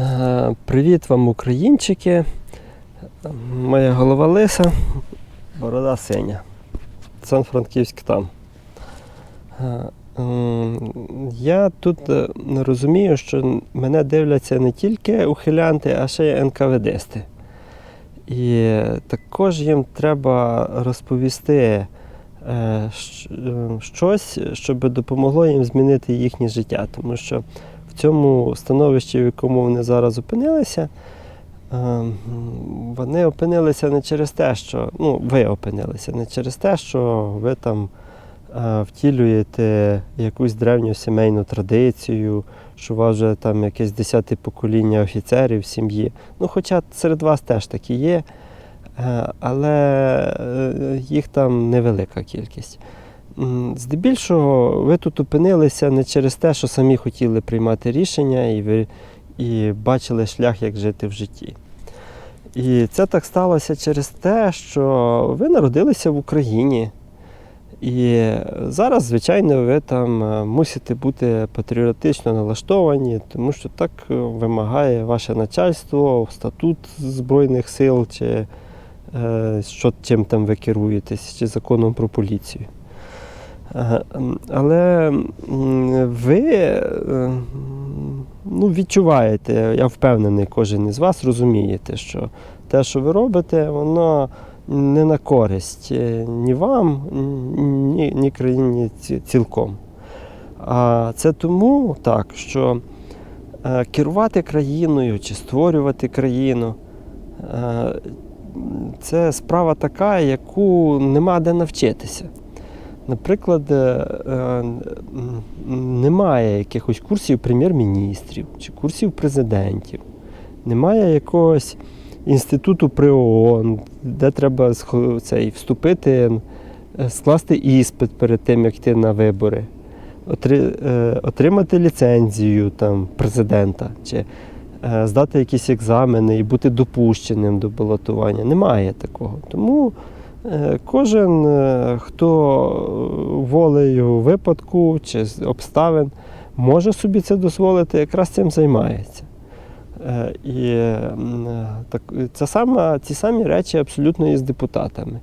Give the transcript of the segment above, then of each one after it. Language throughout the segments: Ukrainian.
Е, Привіт вам, українчики. Моя голова лиса, борода синя. Сан-Франківськ там. Е, Я тут е, розумію, що мене дивляться не тільки ухилянти, а ще й НКВДсти. І також їм треба розповісти щось, щоб допомогло їм змінити їхнє життя. Тому що цьому становищі, в якому вони зараз опинилися, е, вони опинилися не через те, що ну, ви опинилися не через те, що ви там е, втілюєте якусь древню сімейну традицію, що у вас вже там якесь десяте покоління офіцерів сім'ї. Ну, хоча серед вас теж такі є, е, але е, їх там невелика кількість. Здебільшого ви тут опинилися не через те, що самі хотіли приймати рішення і, ви, і бачили шлях, як жити в житті. І це так сталося через те, що ви народилися в Україні. І зараз, звичайно, ви там е, мусите бути патріотично налаштовані, тому що так е, вимагає ваше начальство, статут Збройних сил, чи е, що, чим там ви керуєтесь, чи законом про поліцію. Але ви е, ну, відчуваєте, я впевнений, кожен із вас розумієте, що те, що ви робите, воно не на користь е, ні вам, ні, ні країні цілком. А це тому так, що е, керувати країною чи створювати країну це справа така, яку нема де навчитися. Наприклад, е, е, немає якихось курсів прем'єр-міністрів чи курсів президентів, немає якогось інституту при ООН, де треба цей, вступити, е, скласти іспит перед тим, як йти на вибори, отримати ліцензію там, президента, чи здати якісь екзамени і бути допущеним до балотування. Немає такого. Тому кожен, е, хто е, волею випадку чи обставин може собі це дозволити, якраз цим займається. Е, І е, так, це саме, ці самі речі абсолютно і з депутатами.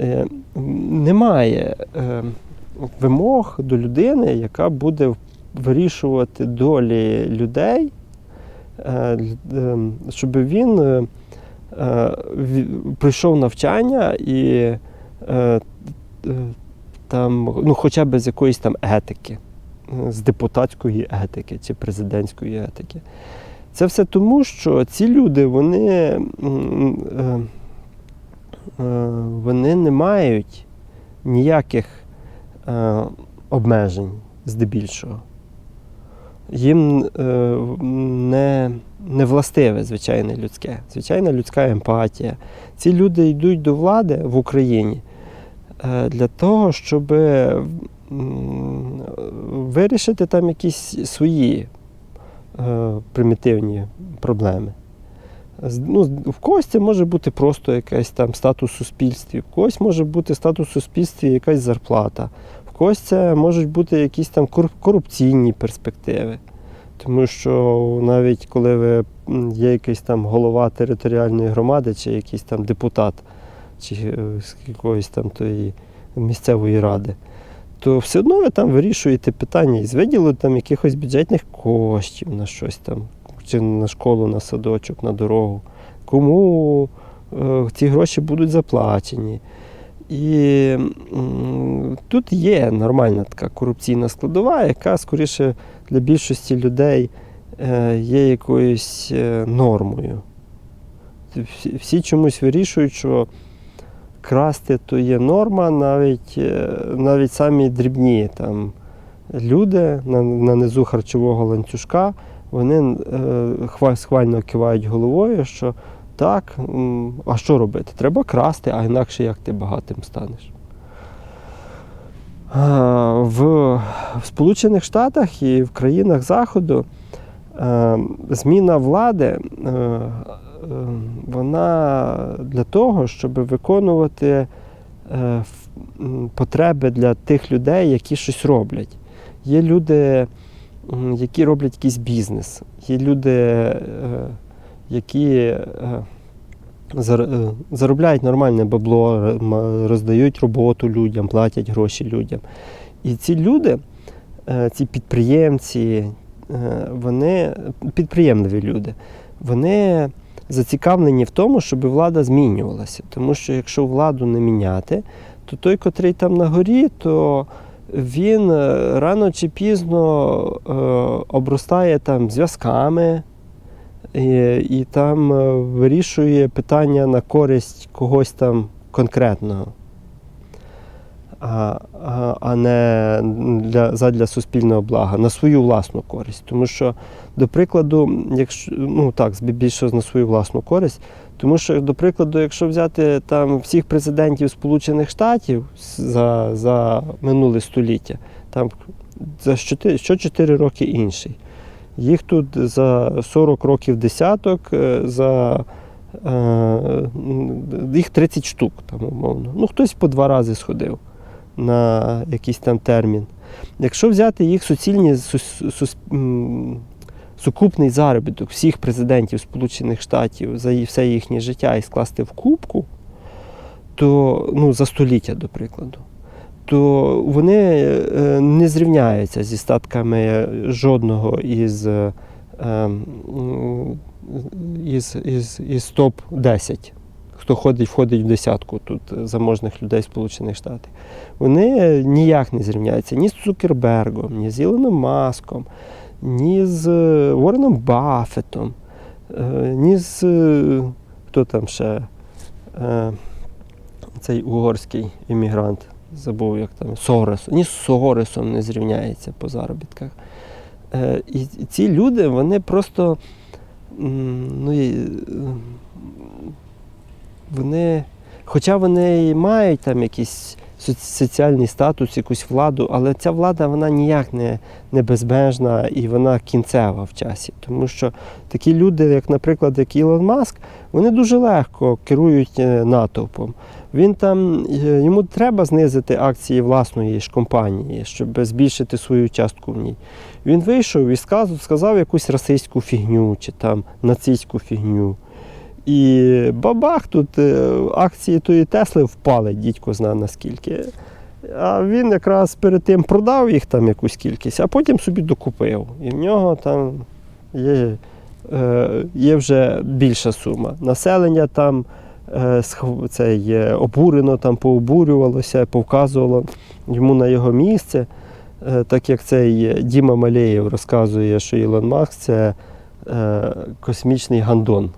Е, Немає е, вимог до людини, яка буде вирішувати долі людей, е, лю- е, щоб він е, е, ві- пройшов навчання і е, е, там, ну, хоча б з якоїсь там етики, е, з депутатської етики чи президентської етики. Це все тому, що ці люди вони, е, е, вони не мають ніяких е, обмежень здебільшого. Їм е, не, не властиве звичайне людське, звичайна людська емпатія. Ці люди йдуть до влади в Україні е, для того, щоб вирішити там якісь свої е, примітивні проблеми. Ну, в когось це може бути просто якийсь там статус у суспільстві, в когось може бути статус у суспільстві, якась зарплата, в когось це можуть бути якісь там корупційні перспективи. Тому що навіть коли ви є якийсь там голова територіальної громади, чи якийсь там депутат, чи е, з якоїсь там тої місцевої ради, то все одно ви там вирішуєте питання із виділу там якихось бюджетних коштів на щось там, чи на школу, на садочок, на дорогу. Кому е, ці гроші будуть заплачені. І тут є нормальна така корупційна складова, яка скоріше для більшості людей е, є якоюсь е, нормою. Всі, чомусь вирішують, що красти то є норма, навіть, е, навіть самі дрібні там, люди на, на низу харчового ланцюжка, вони хва- схвально кивають головою, що так, а що робити? Треба красти, а інакше як ти багатим станеш. В, Сполучених Штатах і в країнах Заходу е, зміна влади е, е, вона для того, щоб виконувати потреби для тих людей, які щось роблять. Є люди, які роблять якийсь бізнес. Є люди, які е, е, заробляють нормальне бабло, роздають роботу людям, платять гроші людям. І ці люди, е, ці підприємці, вони підприємливі люди, вони зацікавлені в тому, щоб влада змінювалася. Тому що якщо владу не міняти, то той, котрий там на горі, то він рано чи пізно обростає там зв'язками і, і там е, вирішує питання на користь когось там конкретного, а, а, а не для, задля суспільного блага, на свою власну користь. Тому що, до прикладу, якщо ну так, більше на свою власну користь, тому що, до прикладу, якщо взяти там всіх президентів Сполучених Штатів за, за минуле століття, там за щотири- що 4 роки інший. Їх тут за 40 років десяток, е, за е, їх 30 штук, там, умовно. Ну, хтось по два рази сходив на якийсь там термін. Якщо взяти їх суцільні сукупний заробіток всіх президентів Сполучених Штатів за все їхнє життя і скласти в кубку, то ну, за століття, до прикладу, то вони е, не зрівняються зі статками жодного із, е, ем, із, із, із топ-10, хто ходить, входить в десятку тут заможних людей Сполучених Штатів. Вони ніяк не зрівняються ні з Цукербергом, ні з Ілоном Маском, ні з е, Уорреном Баффетом, е, ні з е, хто там ще е, цей угорський іммігрант, забув, як там Сорос, ні з Соросом не зрівняється по заробітках. Е, І ці люди, вони просто ну, е, вони, хоча вони мають там соц- соціальний статус, якусь владу, але ця влада вона ніяк не, не безмежна і вона кінцева в часі. Тому що такі люди, як, наприклад, як Ілон Маск, вони дуже легко керують е, натовпом. Він там е, йому треба знизити акції власної ж компанії, щоб збільшити свою частку в ній. Він вийшов і сказав, сказав якусь расистську фігню чи там нацистську фігню. І бабах, тут е, акції тої Тесли впали, дідько зна наскільки. А він якраз перед тим продав їх там якусь кількість, а потім собі докупив. І в нього там є, е, є вже більша сума. Населення там е, це є, обурено, там пообурювалося, повказувало йому на його місце. Так як цей Діма Малеєв розказує, що Ілон Маск це космічний гандон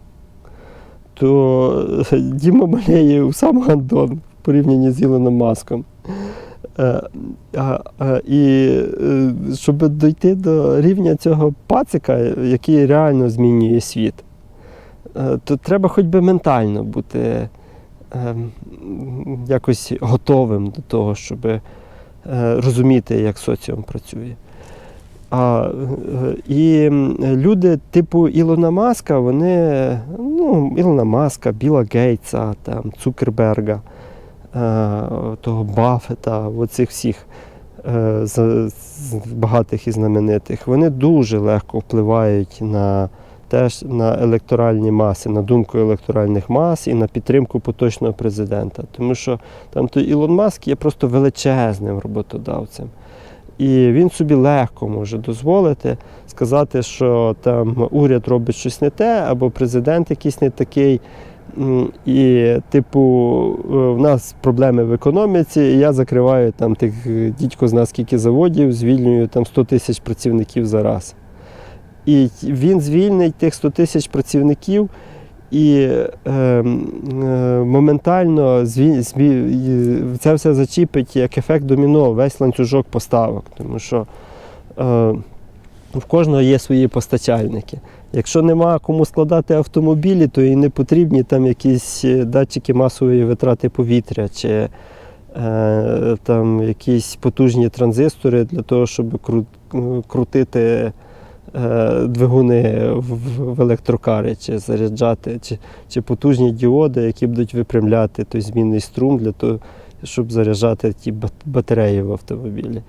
то е, Діма Малеєв сам гандон в порівнянні з Ілоном Маском. Е, І е, щоб дійти до рівня цього пацика, який реально змінює світ, то треба хоч би ментально бути якось готовим до того, щоб розуміти, як соціум працює. А, і люди типу Ілона Маска, вони, ну, Ілона Маска, Біла Гейтса, там, Цукерберга, е, того Баффета, оцих всіх е, з- багатих і знаменитих, вони дуже легко впливають на теж на електоральні маси, на думку електоральних мас і на підтримку поточного президента. Тому що там той Ілон Маск є просто величезним роботодавцем. І він собі легко може дозволити сказати, що там уряд робить щось не те, або президент якийсь не такий. І, типу, е, в нас проблеми в економіці, і я закриваю там тих е, дідько зна скільки заводів, звільнюю там 100 тисяч працівників за раз. І він звільнить тих 100 тисяч працівників і е, е, моментально зві, зві, це все зачіпить як ефект доміно, весь ланцюжок поставок. Тому що е, в кожного є свої постачальники. Якщо нема кому складати автомобілі, то і не потрібні там якісь е, датчики масової витрати повітря чи е, там якісь потужні транзистори для того, щоб кру- крутити двигуни в, електрокари, чи заряджати, чи, чи потужні діоди, які будуть випрямляти той змінний струм для того, щоб заряджати ті бат- батареї в автомобілі.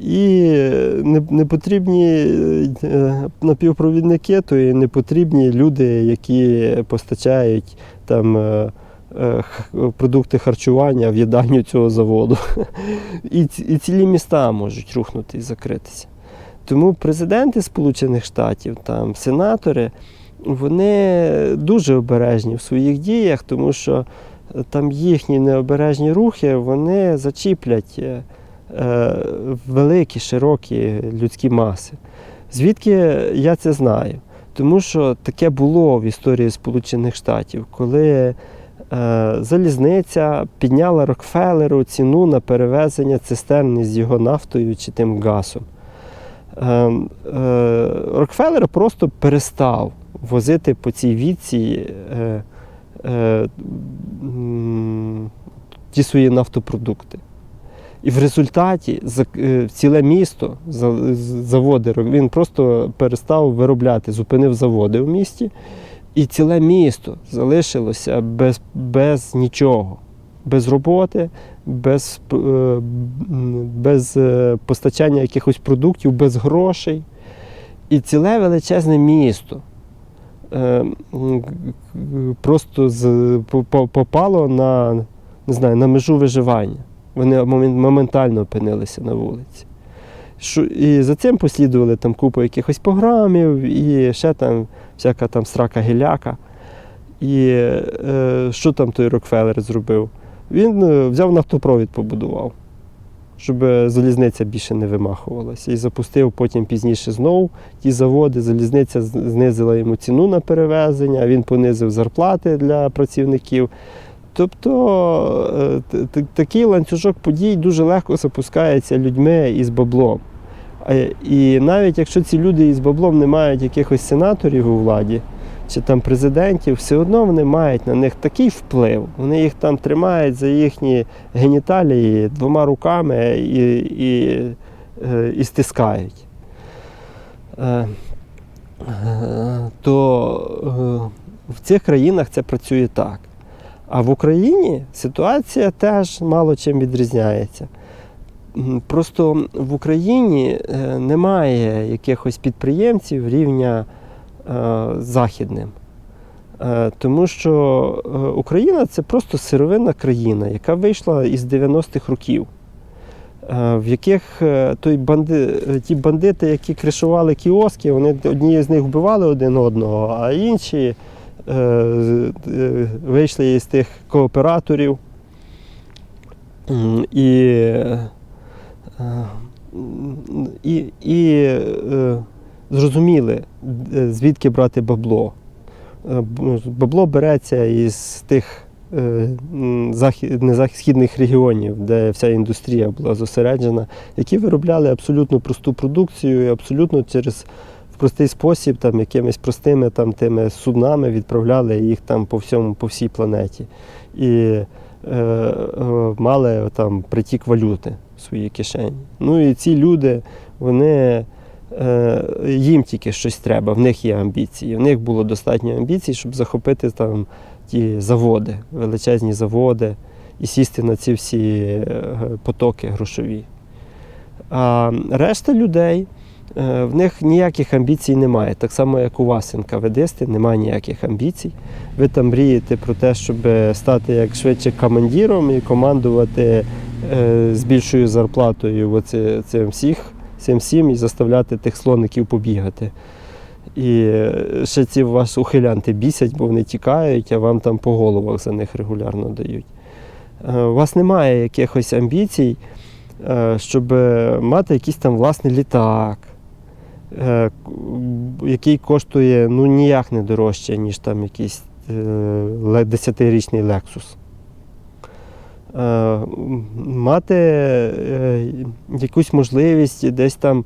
І не, не потрібні е, напівпровідники, то і не потрібні люди, які постачають там е, е, продукти харчування в їдальню цього заводу. І, і цілі міста можуть рухнути і закритися. Тому президенти Сполучених Штатів, там, сенатори, вони дуже обережні в своїх діях, тому що е, там їхні необережні рухи вони зачіплять е, е, великі, широкі людські маси. Звідки я це знаю? Тому що таке було в історії Сполучених Штатів, коли залізниця підняла Рокфеллеру ціну на перевезення цистерни з його нафтою чи тим газом. Е, е, Рокфеллер просто перестав возити по цій віці е, е, ті свої нафтопродукти. І в результаті ціле місто, заводи, він просто перестав виробляти, зупинив заводи в місті, і ціле місто залишилося без, без нічого, без роботи, без, е, без е, постачання якихось продуктів, без грошей. І ціле величезне місто е, просто попало на, не знаю, на межу виживання. Вони моментально опинилися на вулиці. І за цим послідували там купу якихось програмів і ще там всяка там срака гіляка. І е, що там той Рокфеллер зробив? Він е, взяв нафтопровід, побудував, щоб залізниця більше не вимахувалася. І запустив потім пізніше знову ті заводи. Залізниця знизила йому ціну на перевезення, він понизив зарплати для працівників. Тобто е, такий ланцюжок подій дуже легко запускається людьми із баблом. І навіть якщо ці люди із баблом не мають якихось сенаторів у владі чи там президентів, все одно вони мають на них такий вплив. Вони їх там тримають за їхні геніталії двома руками і, і, е, і стискають. Е, е, То в цих країнах це працює так. А в Україні ситуація теж мало чим відрізняється. Просто в Україні немає якихось підприємців рівня західним. Е, Тому що е, Україна це просто сировинна країна, яка вийшла із 90-х років, е, в яких е, той банди, е, ті бандити, які кришували кіоски, вони одні з них вбивали один одного, а інші е, е, вийшли із тих кооператорів. І, е, і, і е, зрозуміли, е, звідки брати бабло. Е, Бабло береться із тих е, м, захід, не захід- східних регіонів, де вся індустрія була зосереджена, які виробляли абсолютно просту продукцію і абсолютно через простий спосіб, там, якимись простими там, тими суднами відправляли їх там по всьому, по всій планеті. І мали там притік валюти в свої кишені. Ну і ці люди, вони. Е, Їм тільки щось треба, в них є амбіції. В них було достатньо амбіцій, щоб захопити там ті заводи, величезні заводи і сісти на ці всі е, потоки грошові. А решта людей, е, в них ніяких амбіцій немає. Так само, як у вас, НКВДисти, немає ніяких амбіцій. Ви там мрієте про те, щоб стати як швидше командиром і командувати з більшою зарплатою оце, цим всіх, цим всім і заставляти тих слоників побігати. І е, ще ці вас ухилянти бісять, бо вони тікають, а вам там по головах за них регулярно дають. Е, У вас немає якихось амбіцій, е, щоб мати якийсь там власний літак, який коштує ну, ніяк не дорожче, ніж там якийсь е, ле- 10-річний Lexus. Е, Мати е, якусь можливість десь там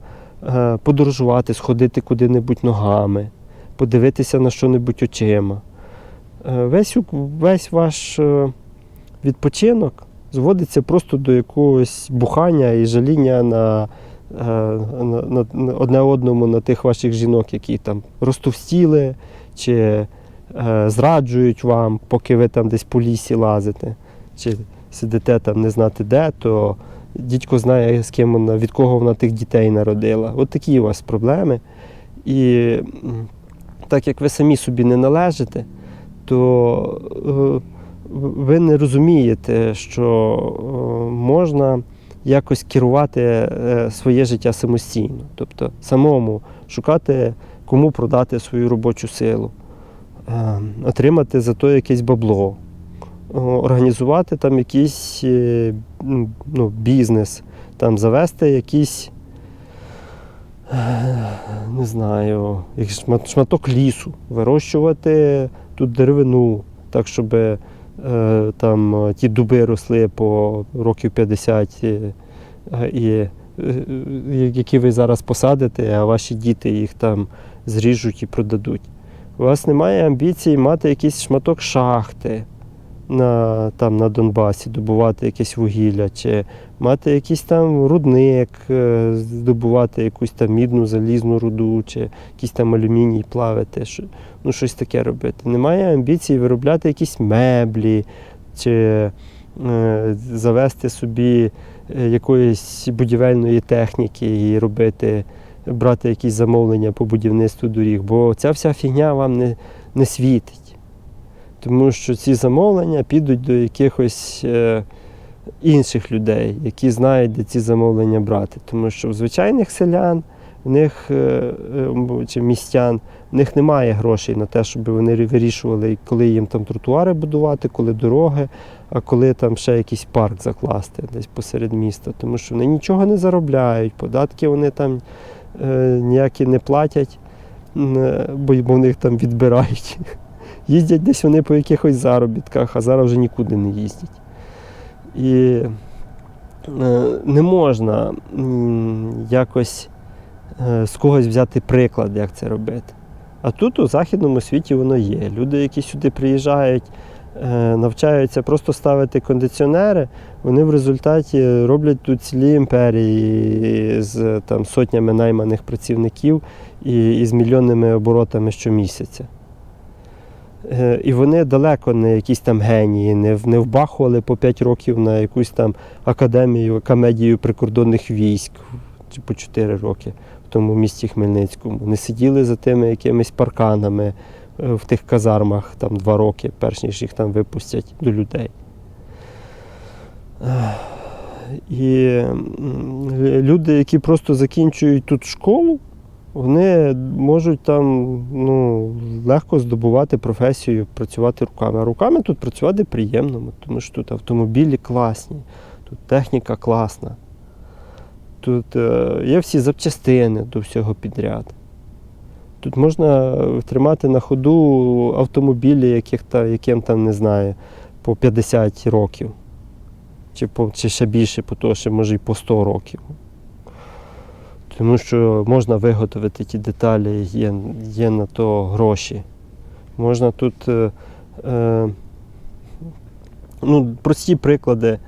е, подорожувати, сходити куди-небудь ногами, подивитися на що-небудь очима. Весь, весь ваш відпочинок зводиться просто до якогось бухання і жаління на, на, на одне одному на тих ваших жінок, які там розтовстіли чи е, зраджують вам, поки ви там десь по лісі лазите, чи сидите там не знати де, то дідько знає, з ким вона, від кого вона тих дітей народила. От такі у вас проблеми. І так як ви самі собі не належите, то е, ви не розумієте, що е, можна якось керувати е, своє життя самостійно. Тобто самому шукати, кому продати свою робочу силу, отримати за то якесь бабло, організувати там якийсь е, ну, бізнес, там завести якийсь. е, Не знаю, шматок лісу, вирощувати тут деревину, так, щоб е, там ті дуби росли по років 50, е, е, і, які ви зараз посадите, а ваші діти їх там зріжуть і продадуть. У вас немає амбіцій мати якийсь шматок шахти на, там, на Донбасі, добувати якесь вугілля, чи мати якийсь там рудник, е, здобувати якусь там мідну залізну руду, чи якийсь там алюміній плавити, ну, щось таке робити. Немає амбіцій виробляти якісь меблі, чи е, завести собі е, якоїсь будівельної техніки і робити, брати якісь замовлення по будівництву доріг, бо ця вся фігня вам не, не світить. Тому що ці замовлення підуть до якихось е, інших людей, які знають, де ці замовлення брати. Тому що в звичайних селян, в них е, е, чи містян, в них немає грошей на те, щоб вони вирішували, коли їм там тротуари будувати, коли дороги, а коли там ще якийсь парк закласти десь посеред міста. Тому що вони нічого не заробляють, податки вони там ніякі не платять, бо в них там відбирають. Їздять десь вони по якихось заробітках, а зараз вже нікуди не їздять. І е, не можна якось е, з когось взяти приклад, як це робити. А тут у західному світі воно є. Люди, які сюди приїжджають, е, навчаються просто ставити кондиціонери, вони в результаті роблять тут цілі імперії з там, сотнями найманих працівників і, і з мільйонними оборотами щомісяця. Е, І вони далеко не якісь там генії, не, не вбахували по 5 років на якусь там академію, комедію прикордонних військ по 4 роки в тому місті Хмельницькому. Не сиділи за тими якимись парканами е, в тих казармах там 2 роки, перш ніж їх там випустять до людей. І люди, які просто закінчують тут школу, вони можуть там ну, легко здобувати професію, працювати руками. А руками тут працювати приємно, тому що тут автомобілі класні, тут техніка класна. Тут е, є всі запчастини до всього підряд. Тут можна тримати на ходу автомобілі, яких яким там не знаю, по 50 років. Чи, по, чи ще більше, по того, що може і по 100 років. Тому що можна виготовити ті деталі, є, є на то гроші. Можна тут е, е, ну, прості приклади.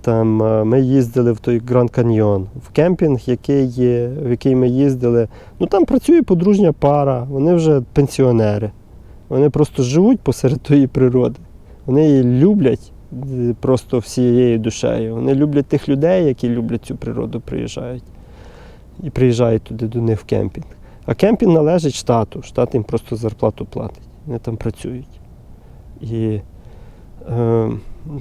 Там, е, ми їздили в той Гранд Каньйон, в кемпінг, який є, в який ми їздили. Ну там працює подружня пара, вони вже пенсіонери. Вони просто живуть посеред тої природи. Вони її люблять е, просто всією душею. Вони люблять тих людей, які люблять цю природу, приїжджають. І приїжджають туди до них в кемпінг. А кемпінг належить штату. Штат їм просто зарплату платить. Вони там працюють. І е,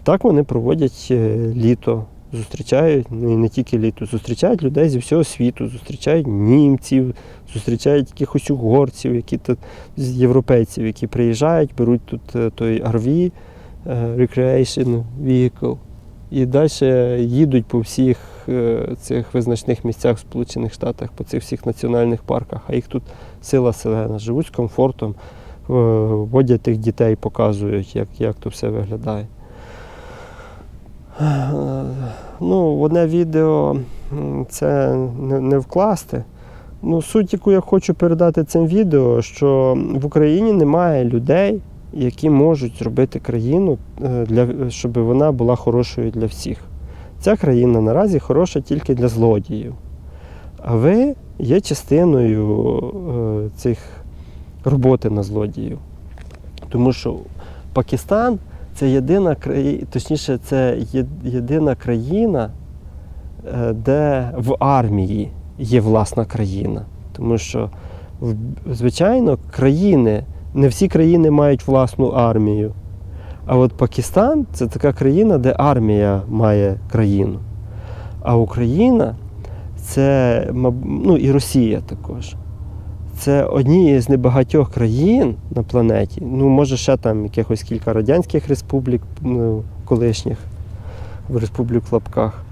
так вони проводять е, літо, зустрічають, ну і не тільки літо, зустрічають людей зі всього світу, зустрічають німців, зустрічають якихось угорців, які тут європейців, які приїжджають, беруть тут е, той RV, е, Recreation Vehicle, і далі їдуть по всіх е, цих визначних місцях в Сполучених Штатах, по цих всіх національних парках, а їх тут сила селена, живуть з комфортом, е, водять тих дітей, показують, як, як то все виглядає. Ну, одне відео це не вкласти. Ну, суть, яку я хочу передати цим відео, що в Україні немає людей, які можуть зробити країну, е, для, щоб вона була хорошою для всіх. Ця країна наразі хороша тільки для злодіїв. А ви є частиною е, цих роботи на злодіїв. Тому що Пакистан це єдина країна, точніше, це єдина країна, е, де в армії є власна країна. Тому що, звичайно, країни, не всі країни мають власну армію. А от Пакистан це така країна, де армія має країну. А Україна це, ну і Росія також. Це одні з небагатьох країн на планеті. Ну, може, ще там якихось кілька радянських республік ну, колишніх в республік в лапках.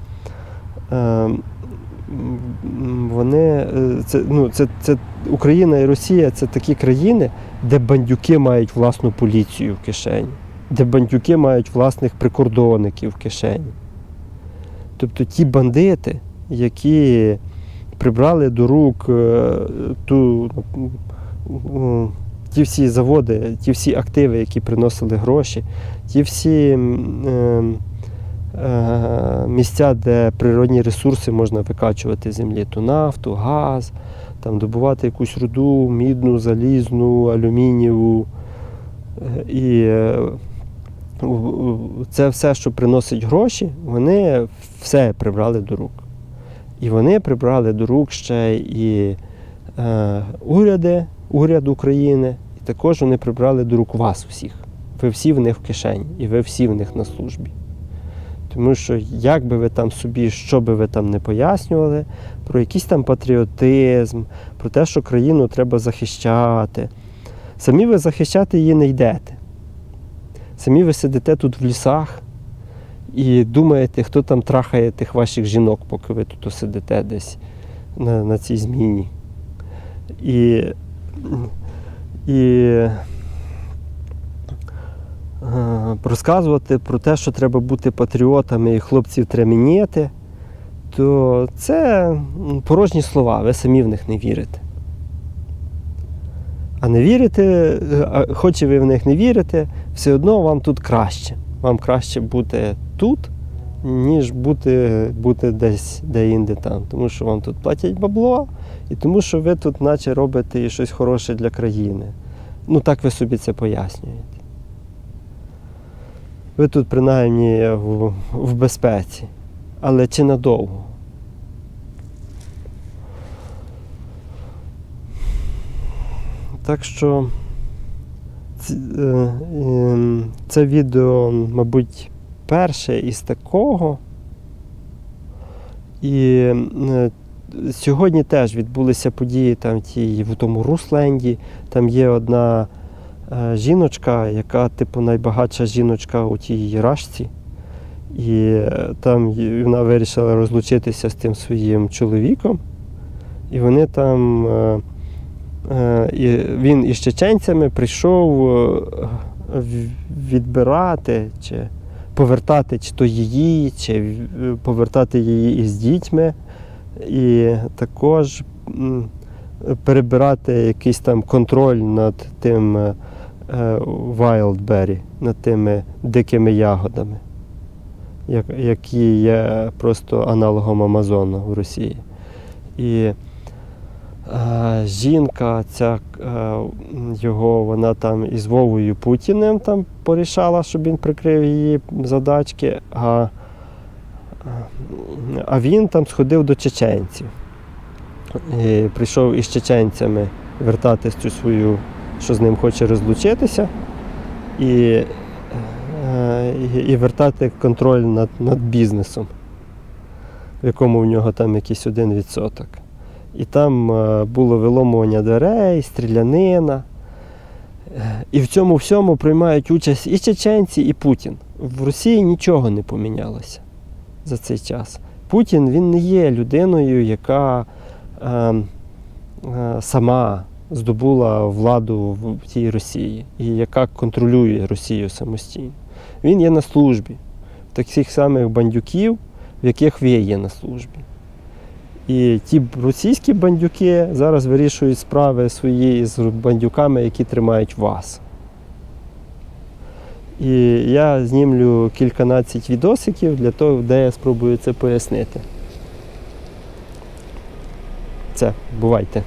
Ем, Вони, е, це, ну, це, це Україна і Росія це такі країни, де бандюки мають власну поліцію в кишені, де бандюки мають власних прикордонників в кишені. Тобто ті бандити, які прибрали до рук е, ту, ну, ті всі заводи, ті всі активи, які приносили гроші, ті всі ем, е, місця, де природні ресурси можна викачувати землі, ту нафту, газ, там, добувати якусь руду, мідну, залізну, алюмінієву. Е, І е, це все, що приносить гроші, вони все прибрали до рук. І вони прибрали до рук ще і е, уряди, уряд України, і також вони прибрали до рук вас всіх. Ви всі в них в кишені, і ви всі в них на службі. Тому що, як би ви там собі, що би ви там не пояснювали, про якийсь там патріотизм, про те, що країну треба захищати. Самі ви захищати її не йдете. Самі ви сидите тут в лісах і думаєте, хто там трахає тих ваших жінок, поки ви тут сидите десь на, на цій зміні. І, і розказувати про те, що треба бути патріотами і хлопців треба то це порожні слова, ви самі в них не вірите. А не вірите, е, хоч і ви в них не вірите, все одно вам тут краще. Вам краще бути тут, ніж бути, бути десь де-інде там. Тому що вам тут платять бабло, і тому що ви тут наче робите щось хороше для країни. Ну так ви собі це пояснюєте. Ви тут принаймні в, в безпеці. Але чи надовго? Так що е, ем, це відео, мабуть, перше із такого. І е, сьогодні теж відбулися події там в тому Русленді. Там є одна е, жіночка, яка, типу, найбагатша жіночка у тій рашці. І е, там вона вирішила розлучитися з тим своїм чоловіком. І вони там. е, Е, і він із чеченцями прийшов е, відбирати чи повертати чи то її, чи повертати її із дітьми, і також перебирати якийсь там контроль над тим е, е, wildberry, над тими дикими ягодами, які є просто аналогом Амазону в Росії. І Е, Жінка, ця е, його, вона там із Вовою Путіним там порішала, щоб він прикрив її задачки, а, а він там сходив до чеченців. І прийшов із чеченцями вертатись цю свою, що з ним хоче розлучитися, і, е, і, і вертати контроль над, над бізнесом, в якому в нього там якийсь один відсоток. І там е, було виломування дверей, стрілянина. І в цьому всьому приймають участь і чеченці, і Путін. В Росії нічого не помінялося за цей час. Путін він не є людиною, яка е, е, сама здобула владу в тій Росії і яка контролює Росію самостійно. Він є на службі таких самих бандюків, в яких ви є на службі. І ті російські бандюки зараз вирішують справи свої з бандюками, які тримають вас. І я знімлю кільканадцять відосиків для того, де я спробую це пояснити. Це, бувайте.